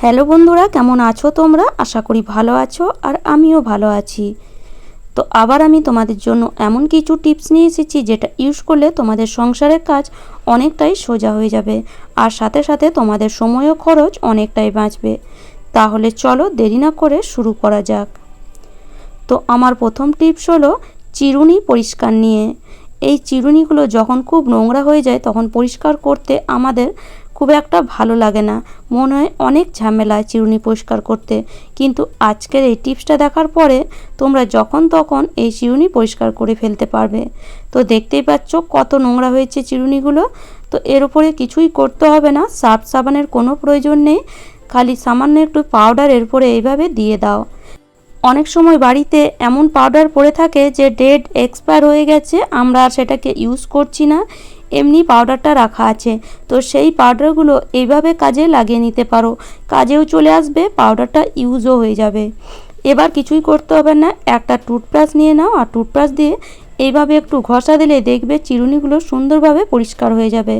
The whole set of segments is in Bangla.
হ্যালো বন্ধুরা, কেমন আছো তোমরা? আশা করি ভালো আছো আর আমিও ভালো আছি। তো আবার আমি তোমাদের জন্য এমন কিছু টিপস নিয়ে এসেছি যেটা ইউজ করলে তোমাদের সংসারের কাজ অনেকটাই সোজা হয়ে যাবে আর সাথে সাথে তোমাদের সময়ও খরচ অনেকটাই বাঁচবে। তাহলে চলো দেরি না করে শুরু করা যাক। তো আমার প্রথম টিপস হলো চিরুনি পরিষ্কার নিয়ে। এই চিরুনিগুলো যখন খুব নোংরা হয়ে যায় তখন পরিষ্কার করতে আমাদের খুব একটা ভালো লাগে না। মনে হয় অনেক ঝামেলা চিরুনি পরিষ্কার করতে। কিন্তু আজকের এই টিপসটা দেখার পরে তোমরা যখন তখন এই চিরুনি পরিষ্কার করে ফেলতে পারবে। তো দেখতেই পাচ্ছ কত নোংরা হয়েছে চিরুনিগুলো। তো এর উপরে কিছুই করতে হবে না সার্ফ সাবানের কোনো প্রয়োজন নেই। খালি সামান্য একটু পাউডার এর উপরে এইভাবে দিয়ে দাও। অনেক সময় বাড়িতে এমন পাউডার পড়ে থাকে যে ডেট এক্সপায়ার হয়ে গেছে, আমরা আর সেটাকে ইউজ করছি না। এমনি পাউডারটা রাখা আছে। তো সেই পাউডারগুলো এইভাবে কাজে লাগিয়ে নিতে পারো। কাজেও চলে আসবে পাউডারটা ইউজও হয়ে যাবে। এবার কিছুই করতে হবে না, একটা টুথব্রাশ নিয়ে নাও আর টুথব্রাশ দিয়ে এইভাবে একটু ঘষা দিলে দেখবে চিরুনিগুলো সুন্দরভাবে পরিষ্কার হয়ে যাবে।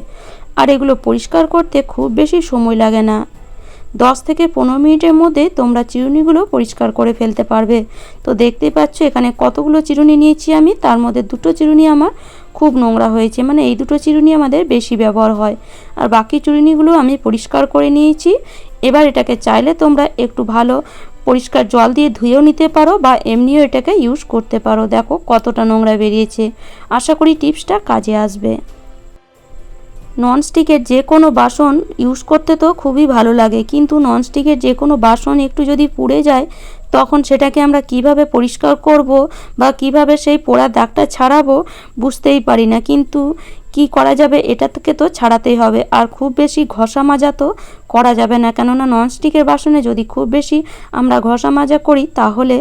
আর এগুলো পরিষ্কার করতে খুব বেশি সময় লাগে না। দশ থেকে পনেরো মিনিটের মধ্যে তোমরা চিরুনিগুলো পরিষ্কার করে ফেলতে পারবে। তো দেখতেই পাচ্ছ এখানে কতগুলো চিরুনি নিয়েছি আমি, তার মধ্যে দুটো চিরুনি আমার খুব নোংরা হয়েছে। মানে এই দুটো চিরুনি আমাদের বেশি ব্যবহার হয়। আর বাকি চিরুনিগুলো আমি পরিষ্কার করে নিয়েছি। এবার এটাকে চাইলে তোমরা একটু ভালো পরিষ্কার জল দিয়ে ধুয়েও নিতে পারো বা এমনিও এটাকে ইউজ করতে পারো। দেখো কতটা নোংরা বেরিয়েছে। আশা করি টিপসটা কাজে আসবে। ননস্টিকের যে কোনো বাসন ইউজ করতে তো খুবই ভালো লাগে, কিন্তু ননস্টিকের যে কোনো বাসন একটু যদি পুড়ে যায়, তখন সেটাকে আমরা কীভাবে পরিষ্কার করব বা কীভাবে সেই পোড়া দাগটা ছাড়াবো বুঝতেই পারি না, কিন্তু কি করা যাবে এটা থেকে তো ছাড়াতেই হবে। আর খুব বেশি ঘষা মাজা তো করা যাবে না, কেননা ননস্টিকের বাসনে যদি খুব বেশি আমরা ঘষা মাজা করি, তাহলে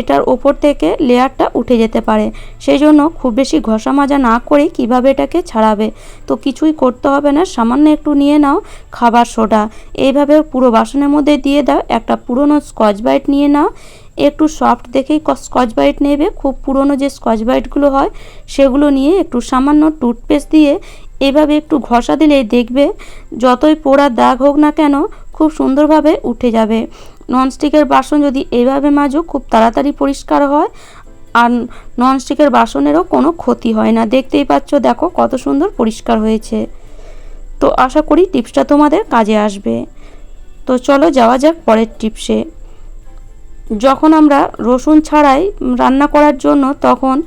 এটার ওপর থেকে লেয়ারটা উঠে যেতে পারে। সেই জন্য খুব বেশি ঘষা মাজা না করে কীভাবে এটাকে ছাড়াবে? তো কিছুই করতে হবে না, সামান্য একটু নিয়ে নাও খাবার সোডা। এইভাবে পুরো বাসনের মধ্যে দিয়ে দাও, একটা পুরনো স্কচ ব্রাইট নিয়ে নাও। একটু সফট দেখেই স্কচ ব্রাইট নেবে। খুব পুরনো যে স্কচ ব্রাইটগুলো হয়, সেগুলো নিয়ে একটু সামান্য টুথপেস্ট দিয়ে এভাবে একটু ঘষা দিলেই দেখবে যতই পোড়া দাগ হোক না কেন, খুব সুন্দরভাবে উঠে যাবে। ননস্টিকের বাসন যদি এইভাবে মাজো খুব তাড়াতাড়ি পরিষ্কার হয় আর ননস্টিকের বাসনেরও কোনো ক্ষতি হয় না। দেখতেই পাচ্ছ, দেখো কত সুন্দর পরিষ্কার হয়েছে। তো আশা করি টিপসটা তোমাদের কাজে আসবে। তো চলো যাওয়া যাক পরের টিপসে। যখন আমরা রসুন ছাড়াই রান্না করার জন্য, তখন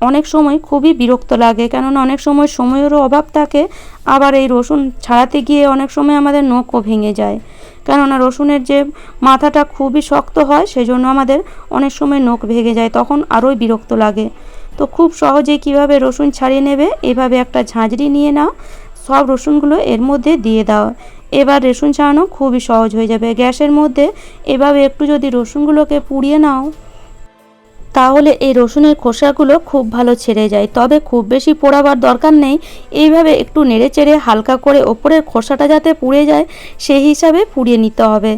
অনেক সময় খুবই বিরক্ত লাগে, কেননা অনেক সময় সময়েরও অভাব থাকে। আবার এই রসুন ছাড়াতে গিয়ে অনেক সময় আমাদের নখও ভেঙে যায়। কেননা রসুনের যে মাথাটা খুবই শক্ত হয়, সেজন্য আমাদের অনেক সময় নখ ভেঙে যায়, তখন আরোই বিরক্ত লাগে। তো খুব সহজে কীভাবে রসুন ছাড়িয়ে নেবে, এভাবে একটা ঝাঁঝরি নিয়ে নাও, সব রসুনগুলো এর মধ্যে দিয়ে দাও। এবার রসুন ছাড়ানো খুবই সহজ হয়ে যাবে। গ্যাসের মধ্যে এভাবে একটু যদি রসুনগুলোকে পুড়িয়ে নাও। তাহলে এই রসুনের খোসাগুলো খুব ভালো ছেড়ে যায়। তবে খুব বেশি পোড়াবার দরকার নেই। এইভাবে একটু নেড়ে চেড়ে হালকা করে ওপরের খোসাটা যাতে পুড়ে যায়, সেই হিসাবে পুড়িয়ে নিতে হবে।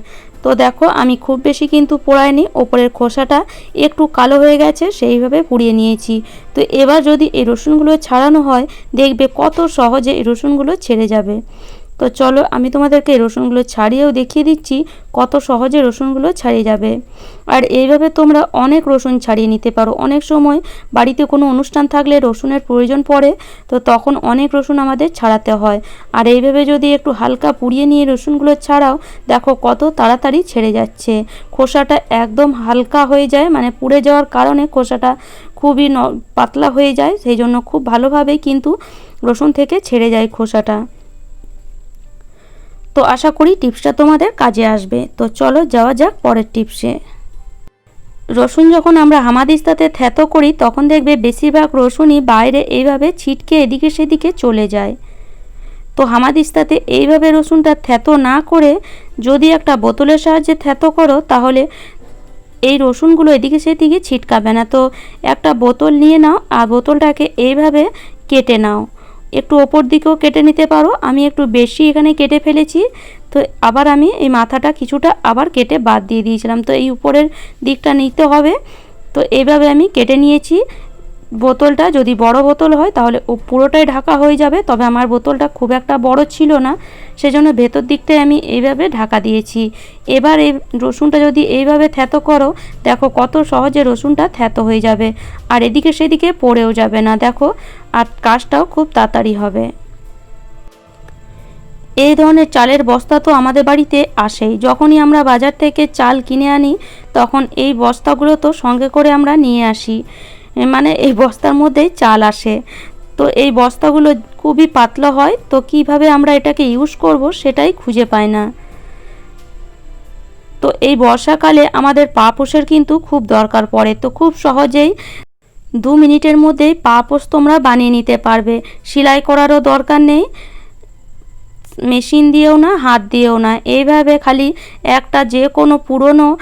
তো দেখো, আমি খুব বেশি কিন্তু পোড়াইনি। ওপরের খোসাটা একটু কালো হয়ে গেছে, সেইভাবে পুড়িয়ে নিয়েছি। তো এবার যদি এই রসুনগুলো ছাড়ানো হয়, দেখবে কত সহজে এই রসুনগুলো ছেড়ে যাবে। তো চলো আমি তোমাদেরকে রসুনগুলো ছাড়িয়েও দেখিয়ে দিচ্ছি কত সহজে রসুনগুলো ছাড়িয়ে যাবে। আর এইভাবে তোমরা অনেক রসুন ছাড়িয়ে নিতে পারো। অনেক সময় বাড়িতে কোনো অনুষ্ঠান থাকলে রসুনের প্রয়োজন পড়ে, তো তখন অনেক রসুন আমাদের ছাড়াতে হয়। আর এইভাবে যদি একটু হালকা পুড়িয়ে নিয়ে রসুনগুলো ছাড়াও, দেখো কত তাড়াতাড়ি ছেড়ে যাচ্ছে। খোসাটা একদম হালকা হয়ে যায় মানে পুড়ে যাওয়ার কারণে খোসাটা খুবই পাতলা হয়ে যায়, সেই জন্য খুব ভালোভাবেই কিন্তু রসুন থেকে ছেড়ে যায় খোসাটা। তো আশা করি টিপসটা তোমাদের কাজে আসবে। তো চলো যাওয়া যাক পরের টিপসে। রসুন যখন আমরা হামাদিস্তাতে থ্যাতো করি, তখন দেখবে বেশিরভাগ রসুনই বাইরে এইভাবে ছিটকে এদিকে সেদিকে চলে যায়। তো হামাদিস্তাতে এইভাবে রসুনটা থ্যাতো না করে যদি একটা বোতলের সাহায্যে থ্যাতো করো, তাহলে এই রসুনগুলো এদিকে সেদিকে ছিটকাবে না। তো একটা বোতল নিয়ে নাও আর বোতলটাকে এইভাবে কেটে নাও। একটু ওপর দিকেও কেটে নিতে পারো। আমি একটু বেশি এখানে কেটে ফেলেছি। তো আবার আমি এই মাথাটা কিছুটা আবার কেটে বাদ দিয়ে দিয়েছিলাম। তো এই উপরের দিকটা নিতে হবে। তো এইভাবে আমি কেটে নিয়েছি। বোতলটা যদি বড় বোতল হয়, তাহলে ও পুরোটাই ঢাকা হয়ে যাবে। তবে আমার বোতলটা খুব একটা বড় ছিল না। সেজন্য ভেতর দিকটায় আমি এইভাবে ঢাকা দিয়েছি। এবার এই রসুনটা যদি এইভাবে থ্যাতো করো, দেখো কত সহজে রসুনটা থ্যাতো হয়ে যাবে। আর এদিকে সেদিকে পড়েও যাবে না। দেখো আর কাজটাও খুব তাড়াতাড়ি হবে। এই ধরনের চালের বস্তা তো আমাদের বাড়িতে আসেই। যখনই আমরা বাজার থেকে চাল কিনে আনি, তখন এই বস্তাগুলো তো সঙ্গে করে আমরা নিয়ে আসি। মানে এই বস্তার মধ্যেই চাল আসে। তো এই বস্তাগুলো খুবই পাতলা হয়, তো কীভাবে আমরা এটাকে ইউজ করব সেটাই খুঁজে পাই না। তো এই বর্ষাকালে আমাদের পা পোষের কিন্তু খুব দরকার পড়ে। তো খুব সহজেই দু মিনিটের মধ্যেই পা পোষ তোমরা বানিয়ে নিতে পারবে। সেলাই করারও দরকার নেই। মেশিন দিয়েও না, হাত দিয়েও না। এইভাবে খালি একটা যে কোনো পুরনো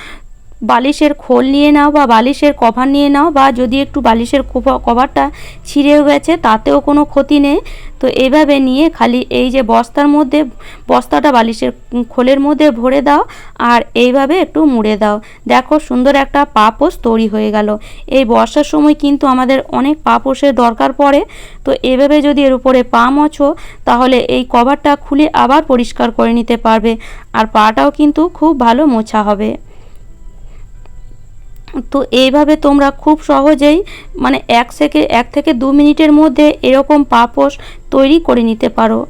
বালিশের খোল নিয়ে নাও বা বালিশের কভার নিয়ে নাও বা যদি একটু বালিশের কভারটা ছিঁড়েও গেছে, তাতেও কোনো ক্ষতি নেই। তো এইভাবে নিয়ে খালি এই যে বস্তার মধ্যে, বস্তাটা বালিশের খোলের মধ্যে ভরে দাও আর এইভাবে একটু মুড়ে দাও। দেখো সুন্দর একটা পাপোশ তৈরি হয়ে গেল। এই বর্ষার সময় কিন্তু আমাদের অনেক পাপোশের দরকার পড়ে। তো এভাবে যদি এর উপরে পা মোছো, তাহলে এই কভারটা খুলে আবার পরিষ্কার করে নিতে পারবে। আর পাটাও কিন্তু খুব ভালো মোছা হবে। তো এইভাবে তোমরা খুব সহজেই মানে এক থেকে এক থেকে দু মিনিটের মধ্যে এরকম পাপোশ তৈরি করে নিতে পারো।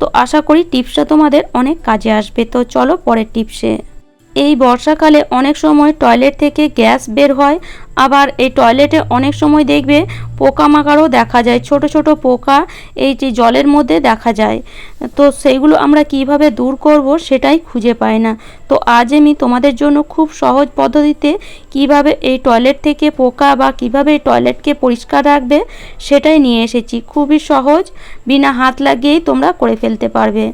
তো আশা করি টিপসটা তোমাদের অনেক কাজে আসবে। তো চলো পরের টিপসে। এই বর্ষাকালে অনেক সময় টয়লেট থেকে গ্যাস বের হয়, আবার এই টয়লেটে অনেক সময় দেখবে পোকামাকড়ও দেখা যায়, ছোট ছোট পোকা এই যে জলের মধ্যে দেখা যায়। তো সেইগুলো আমরা কীভাবে দূর করব সেটাই খুঁজে পাই না। তো আজ আমি তোমাদের জন্য খুব সহজ পদ্ধতিতে কীভাবে এই টয়লেট থেকে পোকা বা কীভাবে এই টয়লেটকে পরিষ্কার রাখবে সেটাই নিয়ে এসেছি। খুবই সহজ, বিনা হাত লাগিয়েই তোমরা করে ফেলতে পারবে।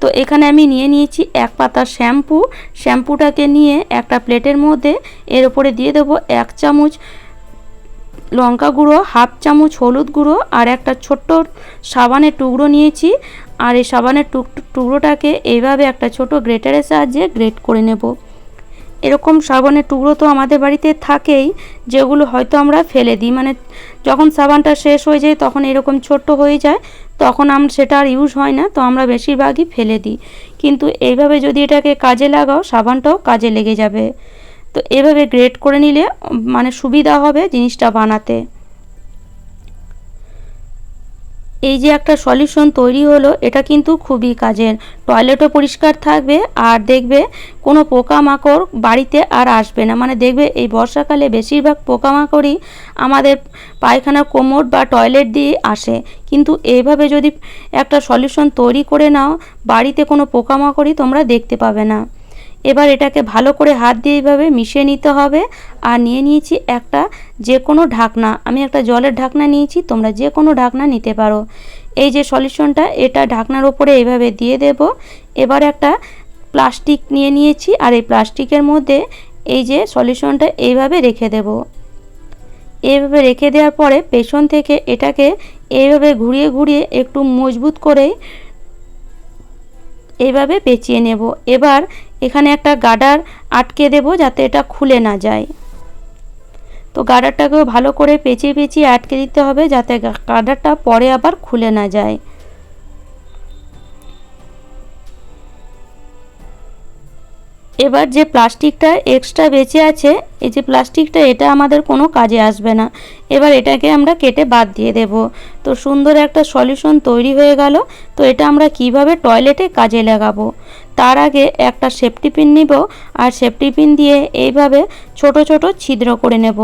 তো এখানে আমি নিয়ে নিয়েছি এক পাতা শ্যাম্পু। শ্যাম্পুটাকে নিয়ে একটা প্লেটের মধ্যে এর উপরে দিয়ে দেবো এক চামচ লঙ্কা গুঁড়ো, হাফ চামচ হলুদ গুঁড়ো আর একটা ছোট্ট সাবানের টুকরো নিয়েছি। আর এই সাবানের টুক টুকরোটাকে এইভাবে একটা ছোট গ্রেটারের সাহায্যে গ্রেট করে নেব। এরকম সাবানের টুকরো তো আমাদের বাড়িতে থাকেই, যেগুলো হয়তো আমরা ফেলে দিই। মানে যখন সাবানটা শেষ হয়ে যায়, তখন এরকম ছোট্ট হয়ে যায়, তখন আম, সেটা আর ইউজ হয় না, তো আমরা বেশিরভাগই ফেলে দিই। কিন্তু এইভাবে যদি এটাকে কাজে লাগাও, সাবানটাও কাজে লেগে যাবে। তো এভাবে গ্রেট করে নিলে মানে সুবিধা হবে জিনিসটা বানাতে। এই যে একটা সলিউশন তৈরি হলো, এটা কিন্তু খুবই কাজের। টয়লেটও পরিষ্কার থাকবে আর দেখবে কোনো পোকামাকড় বাড়িতে আর আসবে না। মানে দেখবে এই বর্ষাকালে বেশিরভাগ পোকামাকড়ই আমাদের পায়খানা কোমর বা টয়লেট দিয়ে আসে। কিন্তু এইভাবে যদি একটা সলিউশন তৈরি করে নাও, বাড়িতে কোনো পোকামাকড়ই তোমরা দেখতে পাবে না। এবার এটাকে ভালো করে হাত দিয়ে এইভাবে মিশিয়ে নিতে হবে। আর নিয়ে নিয়েছি একটা যে কোনো ঢাকনা, আমি একটা জলের ঢাকনা নিয়েছি, তোমরা যে কোনো ঢাকনা নিতে পারো। এই যে সলিউশনটা, এটা ঢাকনার ওপরে এইভাবে দিয়ে দেব। এবার একটা প্লাস্টিক নিয়ে নিয়েছি, আর এই প্লাস্টিকের মধ্যে এই যে সলিউশনটা এইভাবে রেখে দেব। এইভাবে রেখে দেওয়ার পরে পেছন থেকে এটাকে এইভাবে ঘুরিয়ে ঘুরিয়ে একটু মজবুত করে এইভাবে পেঁচিয়ে নেব। এবার এখানে একটা গাডার আটকে দেব যাতে এটা খুলে না যায়। তো গাডারটাকেও ভালো করে পেঁচিয়ে পেঁচিয়ে আটকে দিতে হবে যাতে গাডারটা পরে আবার খুলে না যায়। এবার যে প্লাস্টিকটা এক্সট্রা বেঁচে আছে, এই যে প্লাস্টিকটা, এটা আমাদের কোনো কাজে আসবে না। এবার এটাকে আমরা কেটে বাদ দিয়ে দেব। তো সুন্দর একটা সলিউশন তৈরি হয়ে গেল। তো এটা আমরা কীভাবে টয়লেটে কাজে লাগাবো? তার আগে একটা সেফটি পিন নিব আর সেফটি পিন দিয়ে এইভাবে ছোট ছোট ছিদ্র করে নেব।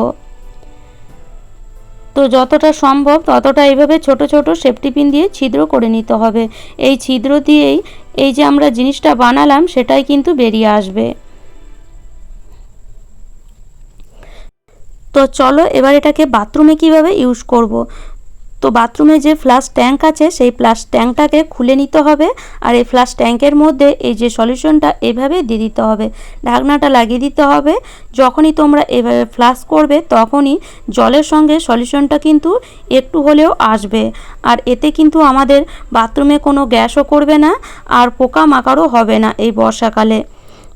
তো যতটা সম্ভব ততটা এইভাবে ছোট ছোট সেফটি পিন দিয়ে ছিদ্র করে নিতে হবে। এই ছিদ্র দিয়েই এই যে আমরা জিনিসটা বানালাম, সেটাই কিন্তু বেরিয়ে আসবে তো চলো, এবার এটাকে বাথরুমে কীভাবে ইউজ করব। তো বাথরুমে যে ফ্লাশ ট্যাঙ্ক আছে, সেই ফ্লাশ ট্যাঙ্কটাকে খুলে নিতে হবে। আর এই ফ্লাশ ট্যাঙ্কের মধ্যে এই যে সলিউশনটা, এভাবে দিয়ে দিতে হবে। ঢাকনাটা লাগিয়ে দিতে হবে। যখনই তোমরা এভাবে ফ্লাশ করবে, তখনই জলের সঙ্গে সলিউশনটা কিন্তু একটু হলেও আসবে। আর এতে কিন্তু আমাদের বাথরুমে কোনো গ্যাসও করবে না, আর পোকা মাকড়ও হবে না এই বর্ষাকালে।